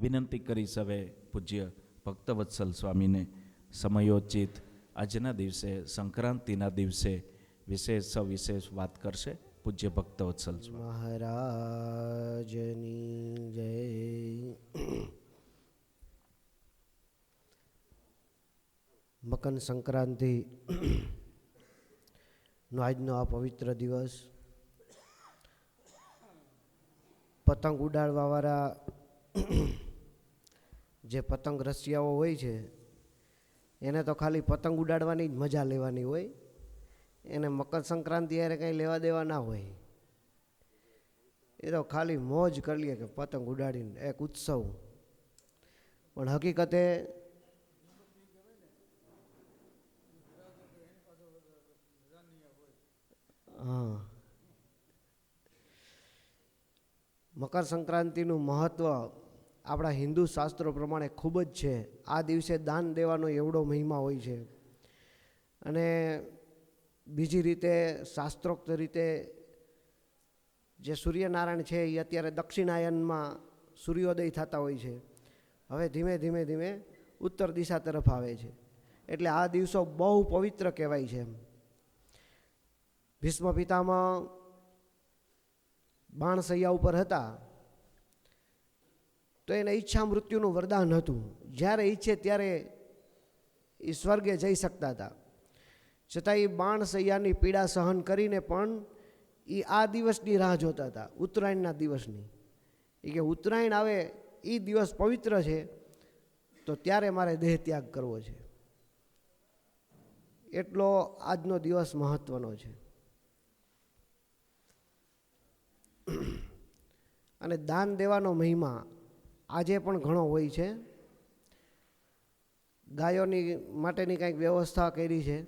વિનંતી કરીશ હવે પૂજ્ય ભક્તવત્સલ સ્વામીને સમયોચિત આજના દિવસે, સંક્રાંતિના દિવસે વિશેષ સવિશેષ વાત કરશે પૂજ્ય ભક્તવત્સલ મહારાજની જય. મકર સંક્રાંતિ નો આજનો આ પવિત્ર દિવસ. પતંગ ઉડાડવાવાળા જે પતંગ રસિયાઓ હોય છે, એને તો ખાલી પતંગ ઉડાડવાની જ મજા લેવાની હોય. એને મકર સંક્રાંતિ યારે કંઈ લેવા દેવા ના હોય. એ તો ખાલી મોજ કરી લે કે પતંગ ઉડાડીને એક ઉત્સવ. પણ હકીકતે હા. મકર સંક્રાંતિનું મહત્ત્વ આપણા હિન્દુ શાસ્ત્રો પ્રમાણે ખૂબ જ છે. આ દિવસે દાન દેવાનો એવડો મહિમા હોય છે. અને બીજી રીતે શાસ્ત્રોક્ત રીતે જે સૂર્યનારાયણ છે એ અત્યારે દક્ષિણાયનમાં સૂર્યોદય થતા હોય છે. હવે ધીમે ધીમે ધીમે ઉત્તર દિશા તરફ આવે છે. એટલે આ દિવસો બહુ પવિત્ર કહેવાય છે ભીષ્મ પિતામાં બાણસૈયા ઉપર હતા. તો એને ઈચ્છા મૃત્યુનું વરદાન હતું. જ્યારે ઈચ્છે ત્યારે એ સ્વર્ગે જઈ શકતા હતા. છતાં એ બાણસૈયાની પીડા સહન કરીને પણ એ આ દિવસની રાહ જોતા હતા, ઉત્તરાયણના દિવસની. એ કે ઉત્તરાયણ આવે એ દિવસ પવિત્ર છે, તો ત્યારે મારે દેહ ત્યાગ કરવો છે. એટલો આજનો દિવસ મહત્વનો છે. અને દાન દેવાનો મહિમા આજે પણ ઘણો હોય છે. ગાયોની માટેની કંઈક વ્યવસ્થા કરી છે.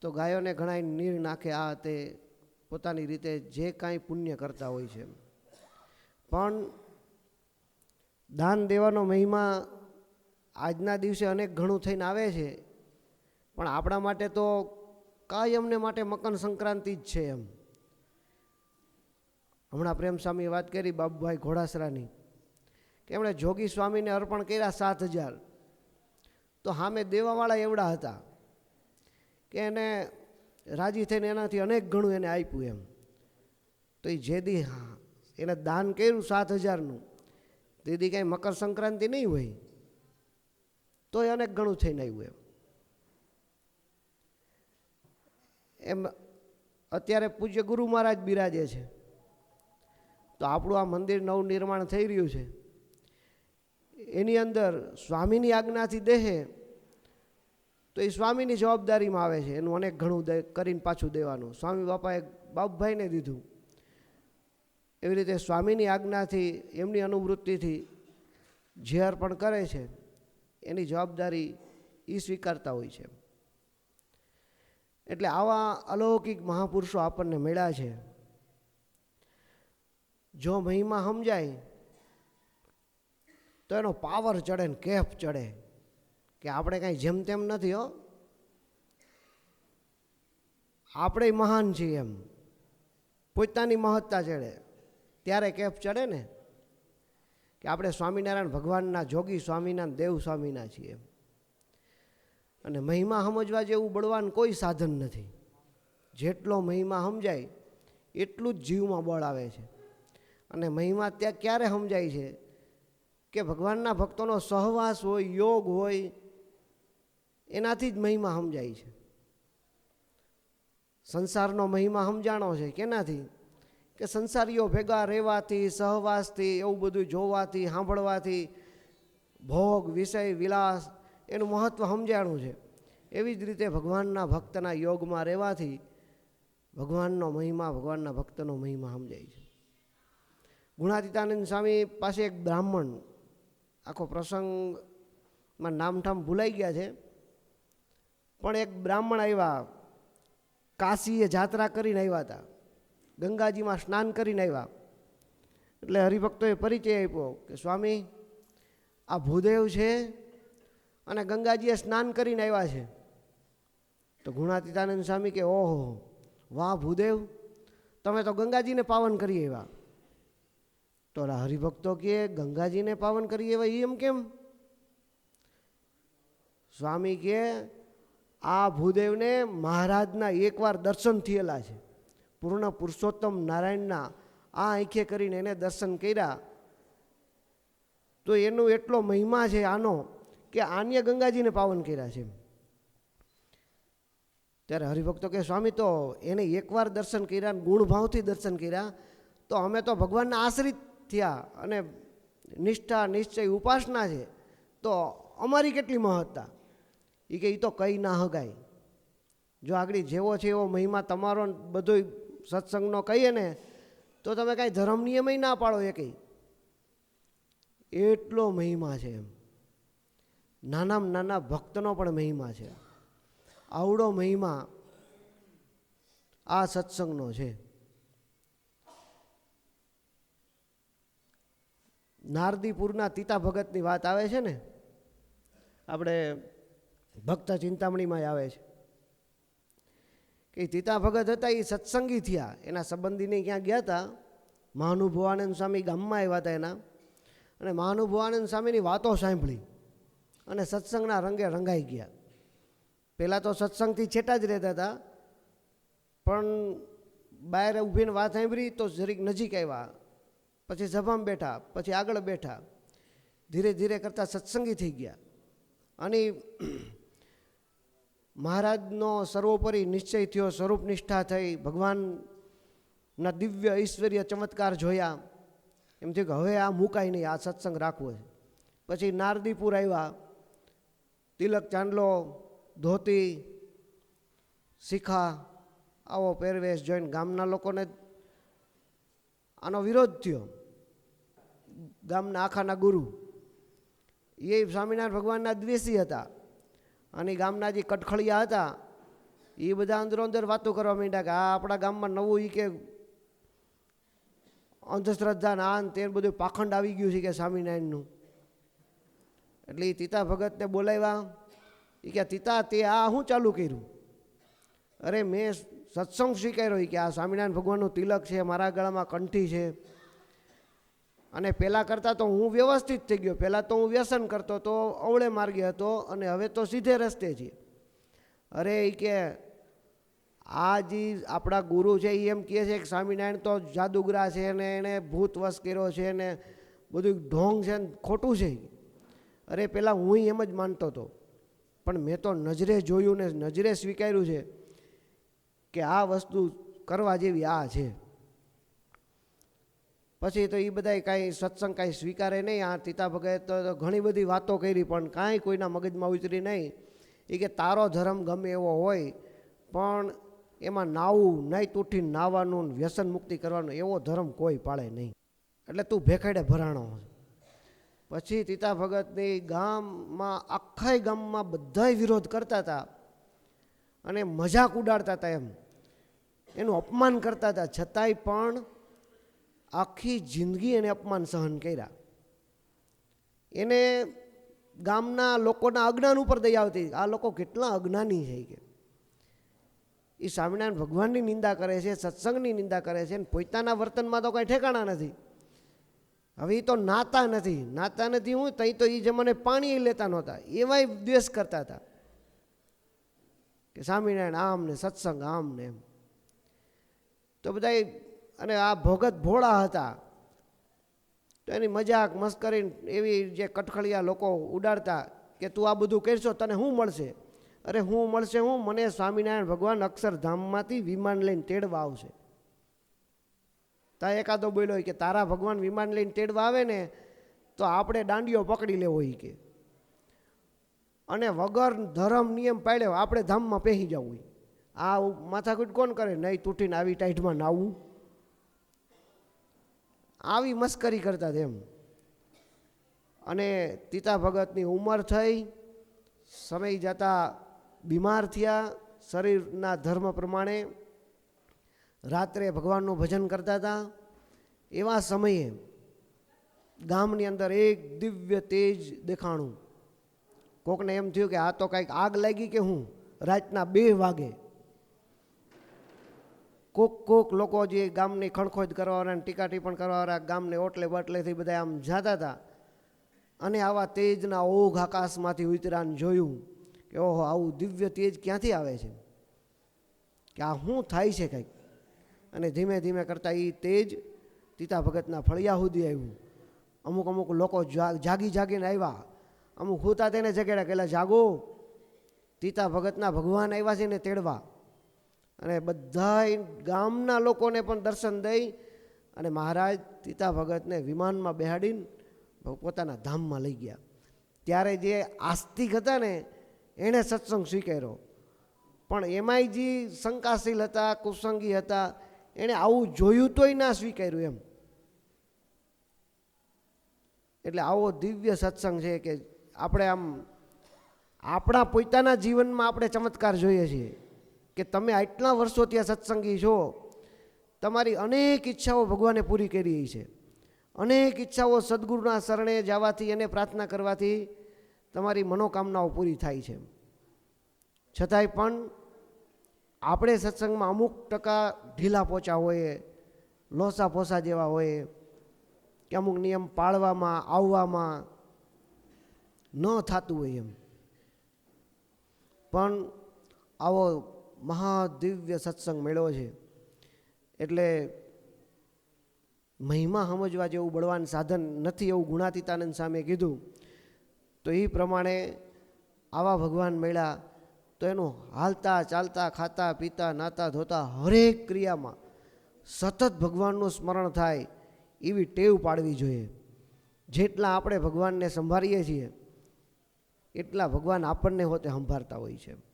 તો ગાયોને ઘણા નીર નાખે આ તે પોતાની રીતે જે કાંઈ પુણ્ય કરતા હોય છે. પણ દાન દેવાનો મહિમા આજના દિવસે અનેક ઘણું થઈને આવે છે. પણ આપણા માટે તો કાયમને માટે મકર સંક્રાંતિ જ છે એમ. હમણાં પ્રેમ સ્વામીએ વાત કરી બાબુભાઈ ઘોડાસરાની. કે એમણે જોગી સ્વામીને અર્પણ કર્યા સાત હજાર. તો સામે દેવાવાળા એવડા હતા કે એને રાજી થઈને એનાથી અનેક ઘણું એને આપ્યું એમ. તો એ જેદી હા, એને દાન કર્યું સાત હજારનું દીદી કાંઈ મકર સંક્રાંતિ નહીં હોય. તો એ અનેક ઘણું થઈને આવ્યું એમ. એમ અત્યારે પૂજ્ય ગુરુ મહારાજ બિરાજે છે. તો આપણું આ મંદિર નવનિર્માણ થઈ રહ્યું છે. એની અંદર સ્વામીની આજ્ઞાથી દેહે તો એ સ્વામીની જવાબદારીમાં આવે છે. એનું અનેક ઘણું કરીને પાછું દેવાનું. સ્વામી બાપાએ બાપભાઈને દીધું. એવી રીતે સ્વામીની આજ્ઞાથી, એમની અનુવૃત્તિથી જે અર્પણ કરે છે, એની જવાબદારી એ સ્વીકારતા હોય છે. એટલે આવા અલૌકિક મહાપુરુષો આપણને મળ્યા છે. જો મહિમા સમજાય તો એનો પાવર ચડે ને કેફ ચડે. કે આપણે કાંઈ જેમ તેમ નથી હો. આપણે મહાન છીએ એમ. પોતાની મહત્તા ચડે. ત્યારે કેફ ચડે ને. કે આપણે સ્વામિનારાયણ ભગવાનના જોગી સ્વામીના દેવ સ્વામીના છીએ અને મહિમા સમજવા જેવું બળવાન કોઈ સાધન નથી. જેટલો મહિમા સમજાય, એટલું જ જીવમાં બળ આવે છે. અને મહિમા ત્યાં ક્યારે સમજાય છે? કે ભગવાનના ભક્તોનો સહવાસ હોય, યોગ હોય, એનાથી જ મહિમા સમજાય છે. સંસારનો મહિમા સમજાણો છે કેનાથી કે સંસારીઓ ભેગા રહેવાથી, સહવાસથી, એવું બધું જોવાથી, સાંભળવાથી, ભોગ, વિષય, વિલાસ, એનું મહત્ત્વ સમજાણું છે. એવી જ રીતે ભગવાનના ભક્તના યોગમાં રહેવાથી ભગવાનનો મહિમા, ભગવાનના ભક્તનો મહિમા સમજાય છે. ગુણાતીતાનંદ સ્વામી પાસે એક બ્રાહ્મણ આખો પ્રસંગમાં નામઠામ ભૂલાઈ ગયા છે. પણ એક બ્રાહ્મણ આવ્યા, કાશીએ જાત્રા કરીને આવ્યા હતા. ગંગાજીમાં સ્નાન કરીને આવ્યા. એટલે હરિભક્તોએ પરિચય આપ્યો કે, સ્વામી, આ ભૂદેવ છે અને ગંગાજીએ સ્નાન કરીને આવ્યા છે. તો ગુણાતીતાનંદ સ્વામી કે, ઓહો, વાહ ભૂદેવ, તમે તો ગંગાજીને પાવન કરી આવ્યા. તો હરિભક્તો કે ગંગાજીને પાવન કરીએ એવા એમ કેમ? સ્વામી કે આ ભૂદેવને મહારાજના એકવાર દર્શન થયેલા છે. પૂર્ણ પુરુષોત્તમ નારાયણના આ આંખે કરીને એને દર્શન કર્યા. તો એનો એટલો મહિમા છે આનો કે આન્ય ગંગાજીને પાવન કર્યા છે ત્યારે હરિભક્તો કે સ્વામી તો એને એકવાર દર્શન કર્યા ગુણભાવથી દર્શન કર્યા. તો અમે તો ભગવાનના આશ્રિત થયા અને નિષ્ઠા, નિશ્ચય, ઉપાસના છે, તો અમારી કેટલી મહત્તા? એ કે એ તો કંઈ ના હગાય. જો આગળ જેવો છે એવો મહિમા તમારો બધોય સત્સંગનો કહીએ ને, તો તમે કાંઈ ધર્મ નિયમય ના પાડો એ કંઈ એટલો મહિમા છે એમ. નાનામાં નાના ભક્તનો પણ મહિમા છે. આવડો મહિમા આ સત્સંગનો છે. નારદીપુરના તીતા ભગતની વાત આવે છે ને? આપણે ભક્ત ચિંતામણીમાં આવે છે. કે તીતા ભગત હતા એ સત્સંગી થયા. એના સંબંધીને ક્યાં ગયા હતા? મહાનુભવાનંદ સ્વામી ગામમાં આવ્યા હતા એના. અને મહાનુભવાનંદ સ્વામીની વાતો સાંભળી અને સત્સંગના રંગે રંગાઈ ગયા. પહેલાં તો સત્સંગથી છેટા જ રહેતા હતા. પણ બહાર ઊભીને વાત સાંભળી તો જરીક નજીક આવ્યા. પછી સભામાં બેઠા, પછી આગળ બેઠા, ધીરે ધીરે કરતાં સત્સંગી થઈ ગયા. અને મહારાજનો સર્વોપરી નિશ્ચય થયો સ્વરૂપ નિષ્ઠા થઈ, ભગવાનના દિવ્ય ઐશ્વર્ય ચમત્કાર જોયા. એમ થયું કે હવે આ મુકાય નહીં, આ સત્સંગ રાખવો છે. પછી નારદીપુર આવ્યા, તિલક ચાંદલો, ધોતી, શિખા, આવો પહેરવેશ જોઈને ગામના લોકોને આનો વિરોધ થયો. ગામના આખાના ગુરુ. એ સ્વામિનારાયણ ભગવાનના દ્વેષી હતા. અને ગામના જે કટખળિયા હતા, એ બધા અંદરો અંદર વાતો કરવા માંડ્યા કે આ આપણા ગામમાં નવું એ કે અંધશ્રદ્ધા ના તે બધું પાખંડ આવી ગયું છે કે સ્વામિનારાયણનું. એટલે એ તીતા ભગતને બોલાવ્યા. એ કે તીતા, તે આ શું ચાલુ કર્યું? અરે મેં સત્સંગ સ્વીકાર્યો કે આ સ્વામિનારાયણ ભગવાનનું તિલક છે, મારા ગળામાં કંઠી છે. અને પહેલાં કરતાં તો હું વ્યવસ્થિત થઈ ગયો. પહેલાં તો હું વ્યસન કરતો તો અવળે માર્ગે હતો અને હવે તો સીધે રસ્તે છે અરે એ કે આ જે આપણા ગુરુ છે એ એમ કહે છે કે સ્વામિનારાયણ તો જાદુગરા છે ને એણે ભૂત વશ કર્યો છે ને બધું ઢોંગ છે ને ખોટું છે અરે પહેલાં હું એમ જ માનતો હતો પણ મેં તો નજરે જોયું ને નજરે સ્વીકાર્યું છે. કે આ વસ્તુ કરવા જેવી આ છે. પછી તો એ બધા કાંઈ સત્સંગ કાંઈ સ્વીકારે નહીં, આ તીતા ભગત તો ઘણી બધી વાતો કરી, પણ કાંઈ કોઈના મગજમાં ઉતરી નહીં. એ કે તારો ધર્મ ગમે એવો હોય, પણ એમાં નાવું નહીં તૂટીને નાવાનું વ્યસન મુક્તિ કરવાનું એવો ધર્મ કોઈ પાળે નહીં. એટલે તું ભેખડે ભરાણો. પછી તીતા ભગતની ગામમાં આખાય ગામમાં બધાય વિરોધ કરતા હતા અને મજાક ઉડાડતા હતા એમ. એનું અપમાન કરતા હતા. છતાંય પણ આખી જિંદગી એને અપમાન સહન કર્યા. એને ગામના લોકોના અજ્ઞાન ઉપર દઈ આવતી. આ લોકો કેટલા અજ્ઞાની છે કે. એ સ્વામિનારાયણ ભગવાનની નિંદા કરે છે, સત્સંગની નિંદા કરે છે અને પોતાના વર્તનમાં તો કાંઈ ઠેકાણા નથી. હવે એ તો નાતા નથી. નાતા નથી હું, તઈ તો એ જમાને પાણી લેતા નહોતા. એવાય દ્વેષ કરતા હતા કે સ્વામિનારાયણ આમ ને સત્સંગ આમ ને એમ. તો બધા અને આ ભોગત ભોળા હતા. તો એની મજાક મસ્કરી એવી જે કટખળિયા લોકો ઉડાડતા કે તું આ બધું કરશો તને શું મળશે? અરે હું મળશે હું? મને સ્વામિનારાયણ ભગવાન અક્ષરધામમાંથી વિમાન લઈને તેડવા આવશે. તા એકાદો બોલ્યો કે તારા ભગવાન વિમાન લઈને તેડવા આવે ને તો આપણે દાંડીઓ પકડી લેવો હોય કે. અને વગર ધર્મ નિયમ પાડ્યો, આપણે ધામમાં પહેરી જવું હોય આ માથાકૂટ કોણ કરે? નહીં, તૂટીને આવી ટાઈટમાં નાવું આવી મસ્કરી કરતા તેમ અને તીતા ભગતની ઉંમર થઈ, સમય જતાં બીમાર થયા, શરીરના ધર્મ પ્રમાણે રાત્રે ભગવાનનું ભજન કરતા હતા. એવા સમયે ગામની અંદર એક દિવ્ય તેજ દેખાણું. કોકને એમ થયું કે આ તો કાંઈક આગ લાગી કે હું? રાતના બે વાગે કોક કોક લોકો જે ગામની ખણખોદ કરવાવાળા ટીકા ટીપણ કરવાવાળા, ગામને ઓટલે બટલેથી બધા આમ જાતા હતા. અને આવા તેજના ઓઘ આકાશમાંથી ઉતરાને જોયું કે ઓહો, આવું દિવ્ય તેજ ક્યાંથી આવે છે? કે આ શું થાય છે કંઈક? અને ધીમે ધીમે કરતાં એ તેજ તીતા ભગતના ફળિયા સુધી આવ્યું. અમુક અમુક લોકો જાગી જાગીને આવ્યા. અમુક હોતા તેને જગેડા કહેલા જાગો. તીતા ભગતના ભગવાન આવ્યા છે ને તેડવા. અને બધા ગામના લોકોને પણ દર્શન દઈ અને મહારાજ તીતા ભગતને વિમાનમાં બેહાડીને પોતાના ધામમાં લઈ ગયા. ત્યારે જે આસ્તિક હતા ને, એણે સત્સંગ સ્વીકાર્યો. પણ એમાંય જે શંકાશીલ હતા, કુસંગી હતા, એણે આવું જોયું તોય ના સ્વીકાર્યું એમ. એટલે આવો દિવ્ય સત્સંગ છે કે આપણે આમ આપણા પોતાના જીવનમાં આપણે ચમત્કાર જોઈએ છીએ. કે તમે આટલા વર્ષો ત્યાં સત્સંગી છો, તમારી અનેક ઈચ્છાઓ ભગવાને પૂરી કરી છે. અનેક ઈચ્છાઓ સદગુરુના શરણે જવાથી અને પ્રાર્થના કરવાથી તમારી મનોકામનાઓ પૂરી થાય છે. છતાંય પણ આપણે સત્સંગમાં અમુક ટકા ઢીલા પોચા હોઈએ, લોસા પોસા જેવા હોઈએ, કે અમુક નિયમ પાળવામાં, આવવામાં ન થતું હોય એમ. પણ આવો મહાદિવ્ય સત્સંગ મેળવ્યો છે. એટલે મહિમા સમજવા જેવું બળવાન સાધન નથી એવું ગુણાતીતાનંદ સામે કીધું. તો એ પ્રમાણે આવા ભગવાન મળ્યા તો એનું હાલતા ચાલતા ખાતા પીતા નાતા ધોતા હરેક ક્રિયામાં સતત ભગવાનનું સ્મરણ થાય એવી ટેવ પાડવી જોઈએ. જેટલા આપણે ભગવાનને સંભાળીએ છીએ, એટલા ભગવાન આપણને હોતે સંભાળતા હોય છે.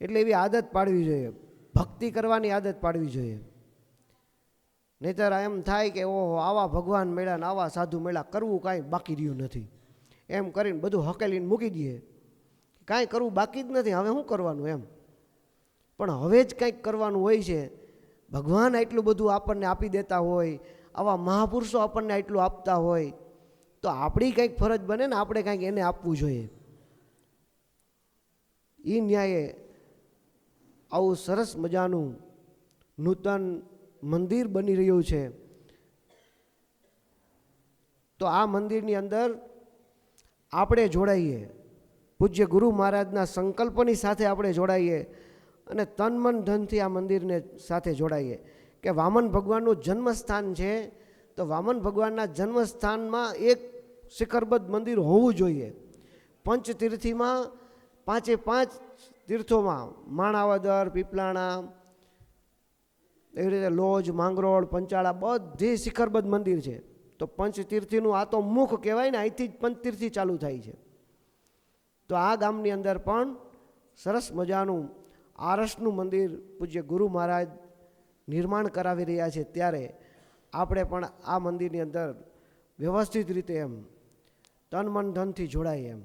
એટલે એવી આદત પાડવી જોઈએ. ભક્તિ કરવાની આદત પાડવી જોઈએ. નહીતર એમ થાય કે ઓહો, આવા ભગવાન મેળા ને આવા સાધુ મેળા કરવું કાંઈ બાકી રહ્યું નથી. એમ કરીને બધું હકેલીને મૂકી દઈએ. કાંઈ કરવું બાકી જ નથી, હવે શું કરવાનું એમ? પણ હવે જ કંઈક કરવાનું હોય છે. ભગવાન આટલું બધું આપણને આપી દેતા હોય, આવા મહાપુરુષો આપણને આટલું આપતા હોય, તો આપણી કંઈક ફરજ બને ને આપણે કંઈક એને આપવું જોઈએ. એ ન્યાયે આવું સરસ મજાનું નૂતન મંદિર બની રહ્યું છે. તો આ મંદિરની અંદર આપણે જોડાઈએ. પૂજ્ય ગુરુ મહારાજના સંકલ્પની સાથે આપણે જોડાઈએ અને તન મન ધનથી આ મંદિરને સાથે જોડાઈએ. કે વામન ભગવાનનું જન્મસ્થાન છે, તો વામન ભગવાનના જન્મસ્થાનમાં એક શિખરબદ્ધ મંદિર હોવું જોઈએ. પંચતીર્થીમાં પાંચે પાંચ તીર્થોમાં, માણાવદર, પીપલાણા, એવી રીતે લોજ, માંગરોળ, પંચાળા બધી શિખરબદ્ધ મંદિર છે. તો પંચતીર્થીનું આ તો મુખ કહેવાય ને, અહીંથી જ પંચતીર્થી ચાલુ થાય છે. તો આ ગામની અંદર પણ સરસ મજાનું આરસનું મંદિર પૂજ્ય ગુરુ મહારાજ નિર્માણ કરાવી રહ્યા છે. ત્યારે આપણે પણ આ મંદિરની અંદર વ્યવસ્થિત રીતે એમ તન મન ધનથી જોડાય એમ.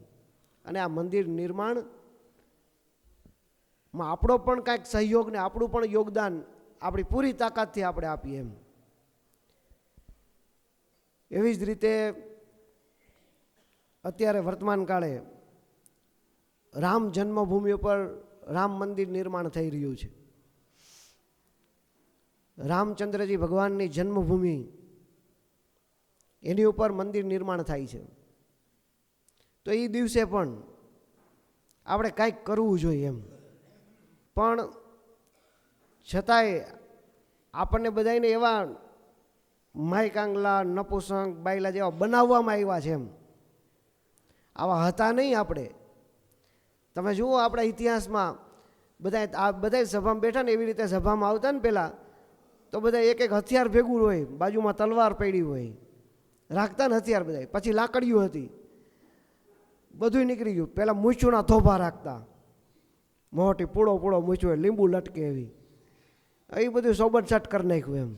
અને આ મંદિર નિર્માણમાં આપણો પણ કાંઈક સહયોગ ને આપણું પણ યોગદાન આપણી પૂરી તાકાતથી આપણે આપીએ એમ. એવી જ રીતે અત્યારે વર્તમાન કાળે રામ જન્મભૂમિ ઉપર રામ મંદિર નિર્માણ થઈ રહ્યું છે. રામચંદ્રજી ભગવાનની જન્મભૂમિ એની ઉપર મંદિર નિર્માણ થાય છે. તો એ દિવસે પણ આપણે કાંઈક કરવું જોઈએ એમ. પણ છતાંય આપણને બધાને એવા માયકાંગલા નપુસંગ, બાયલા જેવા બનાવવામાં આવ્યા છે એમ. આવા હતા નહીં આપણે. તમે જુઓ આપણા ઇતિહાસમાં બધા આ બધા સભામાં બેઠા ને એવી રીતે સભામાં આવતા ને પહેલાં તો બધા એક એક હથિયાર ભેગું હોય, બાજુમાં તલવાર પડી હોય. રાખતા ને હથિયાર બધા પછી લાકડીઓ હતી. બધું નીકળી ગયું. પહેલાં મૂછુના થોભા રાખતા. મોટી પૂળો પૂળો મૂચ્યો લીંબુ લટકે એવી. એ બધું સોબત છટ કરી નાખ્યું એમ.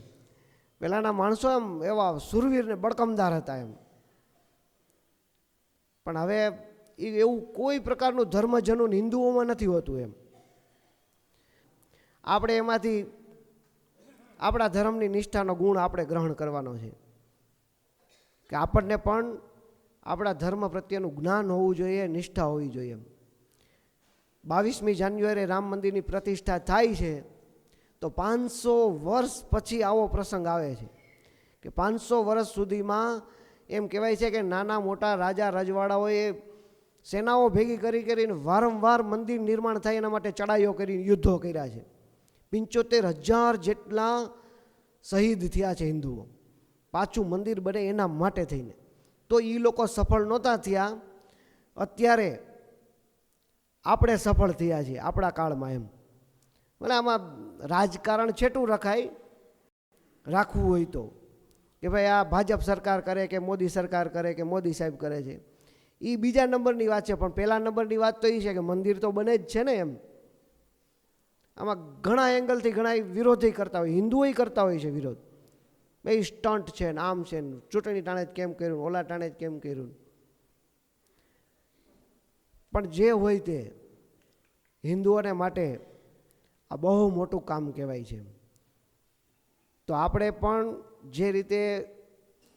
પહેલાંના માણસો એમ એવા સુરવીરને બળકમદાર હતા એમ. પણ હવે એ એવું કોઈ પ્રકારનું ધર્મજનૂન હિન્દુઓમાં નથી હોતું એમ. આપણે એમાંથી આપણા ધર્મની નિષ્ઠાનો ગુણ આપણે ગ્રહણ કરવાનો છે. કે આપણને પણ આપણા ધર્મ પ્રત્યેનું જ્ઞાન હોવું જોઈએ, નિષ્ઠા હોવી જોઈએ એમ. બાવીસમી જાન્યુઆરી રામ મંદિરની પ્રતિષ્ઠા થાય છે, તો પાંચસો વર્ષ પછી આવો પ્રસંગ આવે છે. કે પાંચસો વર્ષ સુધીમાં એમ કહેવાય છે કે નાના મોટા રાજા રજવાડાઓએ સેનાઓ ભેગી કરી કરીને વારંવાર મંદિર નિર્માણ થાય એના માટે ચડાઈઓ કરીને યુદ્ધો કર્યા છે. પંચોતેર હજાર જેટલા શહીદ થયા છે હિન્દુઓ. પાછું મંદિર બને એના માટે થઈને. તો એ લોકો સફળ નહોતા થયા. અત્યારે આપણે સફળ થયા છીએ, આપણા કાળમાં એમ. મને આમાં રાજકારણ છેટું રખાય, રાખવું હોય તો. કે ભાઈ આ ભાજપ સરકાર કરે કે મોદી સરકાર કરે કે મોદી સાહેબ કરે છે. એ બીજા નંબરની વાત છે, પણ પહેલા નંબરની વાત તો એ છે કે મંદિર તો બને જ છે ને એમ. આમાં ઘણા એંગલથી ઘણા વિરોધી કરતા હોય, હિન્દુઓય કરતા હોય છે વિરોધ. ભાઈ સ્ટન્ટ છે ને આમ છે ને ચૂંટણી ટાણે જ કેમ કર્યું, ઓલા ટાણે જ કેમ કર્યું? પણ જે હોય તે હિન્દુઓને માટે આ બહુ મોટું કામ કહેવાય છે. તો આપણે પણ જે રીતે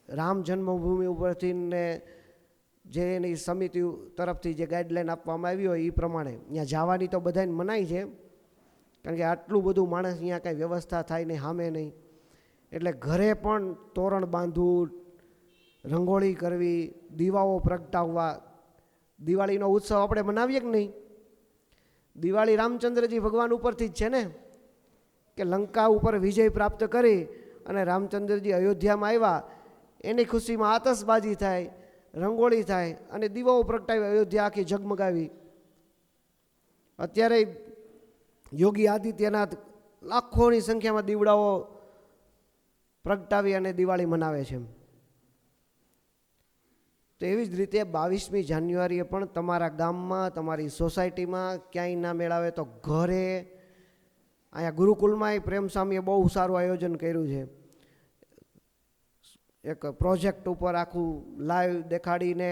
રામ જન્મભૂમિ ઉપરથી ને જે એની સમિતિ તરફથી જે ગાઈડલાઈન આપવામાં આવી હોય એ પ્રમાણે ત્યાં જવાની તો બધાને મનાય છે, કારણ કે આટલું બધું માણસ અહીંયા કાંઈ વ્યવસ્થા થાય નહીં સામે નહીં. એટલે ઘરે પણ તોરણ બાંધવું, રંગોળી કરવી, દીવાઓ પ્રગટાવવા દિવાળીનો ઉત્સવ આપણે મનાવીએ કે નહીં? દિવાળી રામચંદ્રજી ભગવાન ઉપરથી જ છે ને? કે લંકા ઉપર વિજય પ્રાપ્ત કરી અને રામચંદ્રજી અયોધ્યામાં આવ્યા. એની ખુશીમાં આતશબાજી થાય, રંગોળી થાય અને દીવાઓ પ્રગટાવી અયોધ્યા આખી ઝગમગાવી. અત્યારે યોગી આદિત્યનાથ લાખોની સંખ્યામાં દીવડાઓ પ્રગટાવી અને દિવાળી મનાવે છે તો એવી જ રીતે બાવીસમી જાન્યુઆરીએ પણ તમારા ગામમાં, તમારી સોસાયટીમાં ક્યાંય ના મેળાવે તો ઘરે અહીંયા ગુરુકુલમાં પ્રેમ સ્વામીએ બહુ સારું આયોજન કર્યું છે. એક પ્રોજેક્ટ ઉપર આખું લાઈવ દેખાડીને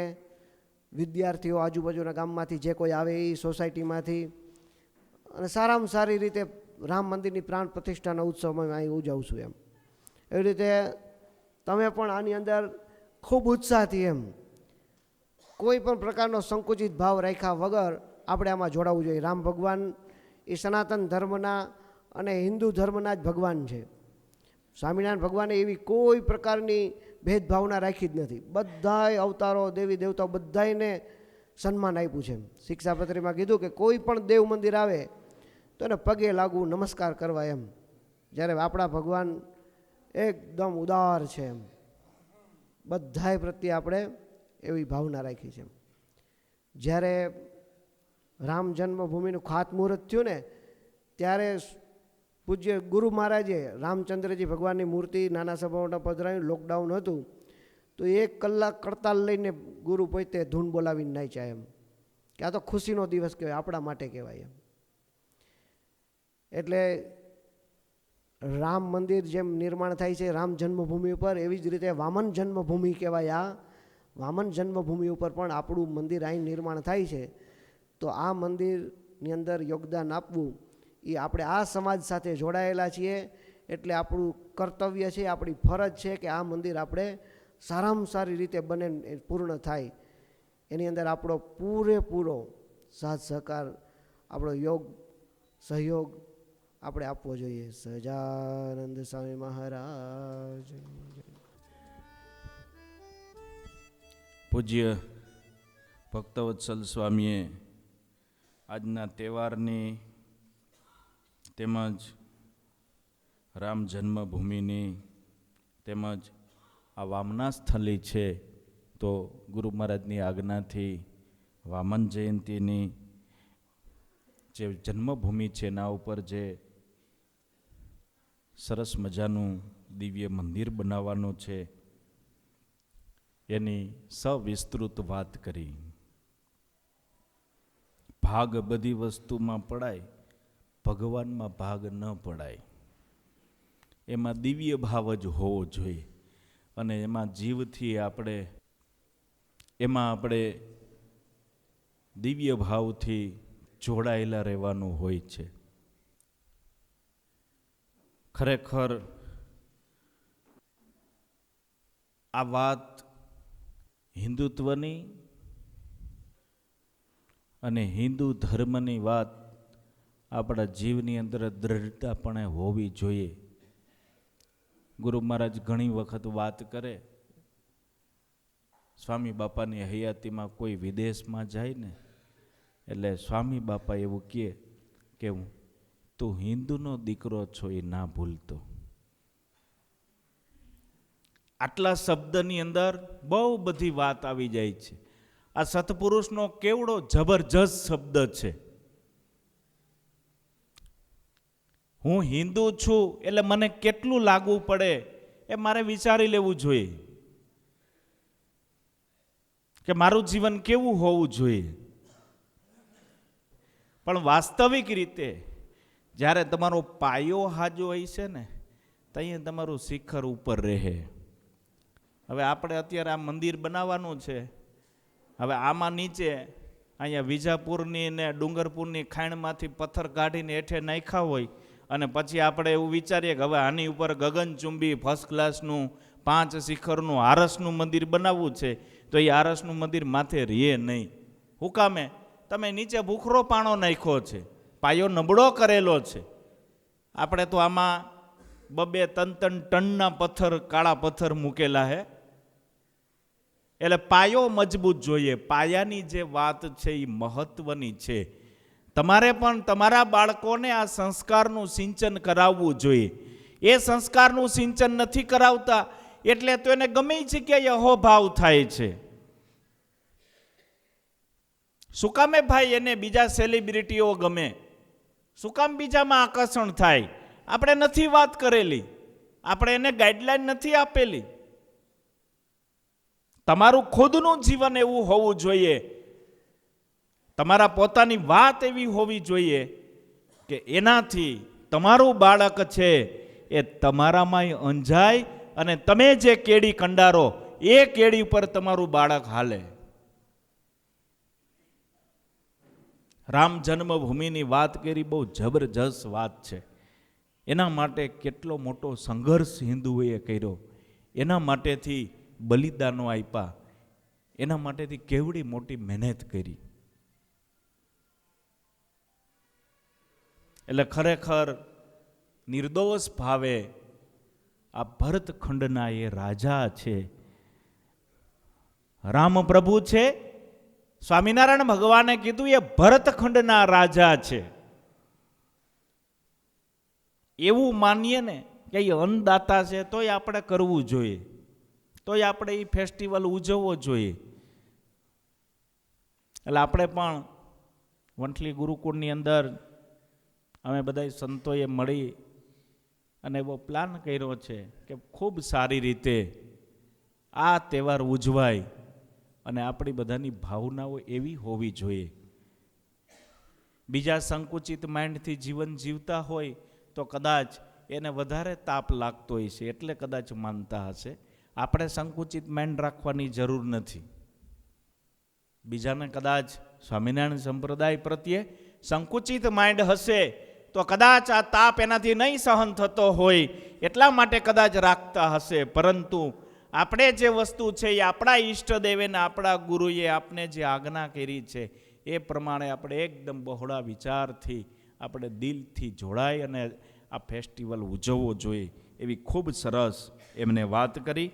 વિદ્યાર્થીઓ આજુબાજુના ગામમાંથી જે કોઈ આવે એ સોસાયટીમાંથી અને સારામાં સારી રીતે રામ મંદિરની પ્રાણ પ્રતિષ્ઠાના ઉત્સવમાં અહીં ઉજવું છું એમ. એવી રીતે તમે પણ આની અંદર ખૂબ ઉત્સાહથી એમ કોઈ પણ પ્રકારનો સંકુચિત ભાવ રાખ્યા વગર આપણે આમાં જોડાવવું જોઈએ. રામ ભગવાન એ સનાતન ધર્મના અને હિન્દુ ધર્મના જ ભગવાન છે. સ્વામિનારાયણ ભગવાને એવી કોઈ પ્રકારની ભેદભાવના રાખી જ નથી. બધાય અવતારો, દેવી દેવતાઓ બધાયને સન્માન આપ્યું છે. શિક્ષાપત્રીમાં કીધું કે કોઈ પણ દેવ મંદિર આવે તો એને પગે લાગવું નમસ્કાર કરવા એમ. જ્યારે આપણા ભગવાન એકદમ ઉદાર છે એમ. બધાય પ્રત્યે આપણે એવી ભાવના રાખી છે જ્યારે રામ જન્મભૂમિનું ખાતમુહૂર્ત થયું ને, ત્યારે પૂજ્ય ગુરુ મહારાજે રામચંદ્રજી ભગવાનની મૂર્તિ નાના સભાઓના પધરાયું લોકડાઉન હતું, તો એક કલાક કડતાલ લઈને ગુરુ પોતે ધૂન બોલાવીને નાચ્યા એમ. કે આ તો ખુશીનો દિવસ કહેવાય, આપણા માટે કહેવાય એમ. એટલે રામ મંદિર જેમ નિર્માણ થાય છે, રામ જન્મભૂમિ ઉપર, એવી જ રીતે વામન જન્મભૂમિ કહેવાય આ. વામન જન્મભૂમિ ઉપર પણ આપણું મંદિર અહીં નિર્માણ થાય છે. તો આ મંદિરની અંદર યોગદાન આપવું એ આપણે આ સમાજ સાથે જોડાયેલા છીએ. એટલે આપણું કર્તવ્ય છે, આપણી ફરજ છે કે આ મંદિર આપણે સારામાં સારી રીતે બને પૂર્ણ થાય. એની અંદર આપણો પૂરેપૂરો સાથ સહકાર, આપણો યોગ, સહયોગ આપણે આપવો જોઈએ. સહજાનંદ સ્વામી મહારાજ. પૂજ્ય ભક્તવત્સલ સ્વામીએ આજના તહેવારની તેમજ રામ જન્મભૂમિની તેમજ આ વામના સ્થલી છે તો ગુરુ મહારાજની આજ્ઞાથી વામન જયંતીની જે જન્મભૂમિ છે એના ઉપર જે સરસ મજાનું દિવ્ય મંદિર બનાવવાનું છે. એની સવિસ્તૃત વાત કરી. ભાગ બધી વસ્તુમાં પડાય, ભગવાનમાં ભાગ ન પડાય. એમાં દિવ્ય ભાવ જ હોવો જોઈએ. અને એમાં જીવથી આપણે, એમાં આપણે દિવ્ય ભાવથી જોડાયેલા રહેવાનું હોય છે. ખરેખર આ વાત હિન્દુત્વની અને હિન્દુ ધર્મની વાત આપણા જીવની અંદર દ્રઢતાપણે હોવી જોઈએ. ગુરુ મહારાજ ઘણી વખત વાત કરે, સ્વામી બાપાની હયાતીમાં કોઈ વિદેશમાં જાય ને, એટલે સ્વામી બાપા એવું કહે કે, તું હિન્દુનો દીકરો છો એ ના ભૂલતો. આટલા શબ્દની અંદર બહુ બધી વાત આવી જાય છે. આ સત્પુરુષનો કેવડો જબરજસ્ત શબ્દ છે. હું હિન્દુ છું એટલે મને કેટલું લાગવું પડે એ મારે વિચારી લેવું જોઈએ. કે મારું જીવન કેવું હોવું જોઈએ. પણ વાસ્તવિક રીતે જ્યારે તમારો પાયો હાજો હોય છે ને ત્યાં તમારું શિખર ઉપર રહે. હવે આપણે અત્યારે આ મંદિર બનાવવાનું છે. હવે આમાં નીચે અહીંયા વિજાપુરની ને ડુંગરપુરની ખાણમાંથી પથ્થર કાઢીને હેઠે નાખ્યા હોય અને પછી આપણે એવું વિચારીએ કે હવે આની ઉપર ગગનચુંબી ફર્સ્ટ ક્લાસનું પાંચ શિખરનું, આરસનું મંદિર બનાવવું છે, તો એ આરસનું મંદિર માથે રીએ નહીં. હુકામે તમે નીચે ભૂખરો પાણો નાખ્યો છે, પાયો નબળો કરેલો છે. આપણે તો આમાં બબે તન તન ટનના પથ્થર, કાળા પથ્થર મૂકેલા હે. એટલે પાયો મજબૂત જોઈએ. પાયાની જે વાત છે એ મહત્વની છે. તમારે પણ તમારા બાળકોને આ સંસ્કારનું સિંચન કરાવવું જોઈએ. એ સંસ્કારનું સિંચન નથી કરાવતા, એટલે તો એને ગમે જગ્યાએ અહોભાવ થાય છે. શું કામે ભાઈ એને બીજા સેલિબ્રિટીઓ ગમે? શું કામ બીજામાં આકર્ષણ થાય? આપણે નથી વાત કરેલી. આપણે એને ગાઈડલાઈન નથી આપેલી. તમારું ખુદનું જીવન એવું હોવું જોઈએ. તમારા પોતાની વાત એવી હોવી જોઈએ કે એનાથી તમારું બાળક છે એ તમારામાંય અંજાય અને તમે જે કેડી કંડારો, એ કેડી ઉપર તમારું બાળક હાલે. રામ જન્મભૂમિની વાત કરી બહુ જબરજસ્ત વાત છે. એના માટે કેટલો મોટો સંઘર્ષ હિન્દુઓએ કર્યો. એના માટેથી બલિદાનો આપ્યા એના માટેથી કેવડી મોટી મહેનત કરી. એટલે ખરેખર નિર્દોષ ભાવે આ ભરતખંડના એ રાજા છે. રામ પ્રભુ છે, સ્વામિનારાયણ ભગવાને કીધું એ ભરતખંડના રાજા છે. એવું માનીએ ને કે એ અન્નદાતા છે તોય આપણે કરવું જોઈએ. તોય આપણે એ ફેસ્ટિવલ ઉજવવો જોઈએ. એટલે આપણે પણ વંઠલી ગુરુકુળની અંદર અમે બધા સંતોએ મળી અને એવો પ્લાન કર્યો છે કે ખૂબ સારી રીતે આ તહેવાર ઉજવાય અને આપણી બધાની ભાવનાઓ એવી હોવી જોઈએ. બીજા સંકુચિત માઇન્ડથી જીવન જીવતા હોય તો કદાચ એને વધારે તાપ લાગતો હોય છે, એટલે કદાચ માનતા હશે. આપણે સંકુચિત માઇન્ડ રાખવાની જરૂર નથી. બીજાને કદાચ સ્વામિનારાયણ સંપ્રદાય પ્રત્યે સંકુચિત માઇન્ડ હશે, તો કદાચ આ તાપ એનાથી નહીં સહન થતો હોય, એટલા માટે કદાચ રાખતા હશે. પરંતુ આપણે જે વસ્તુ છે એ આપણા ઈષ્ટદેવે ને આપણા ગુરુએ આપને જે આજ્ઞા કરી છે, એ પ્રમાણે આપણે એકદમ બહોળા વિચારથી, આપણે દિલથી જોડાય અને આ ફેસ્ટિવલ ઉજવવો જોઈએ. એવી ખૂબ સરસ એમને વાત કરી.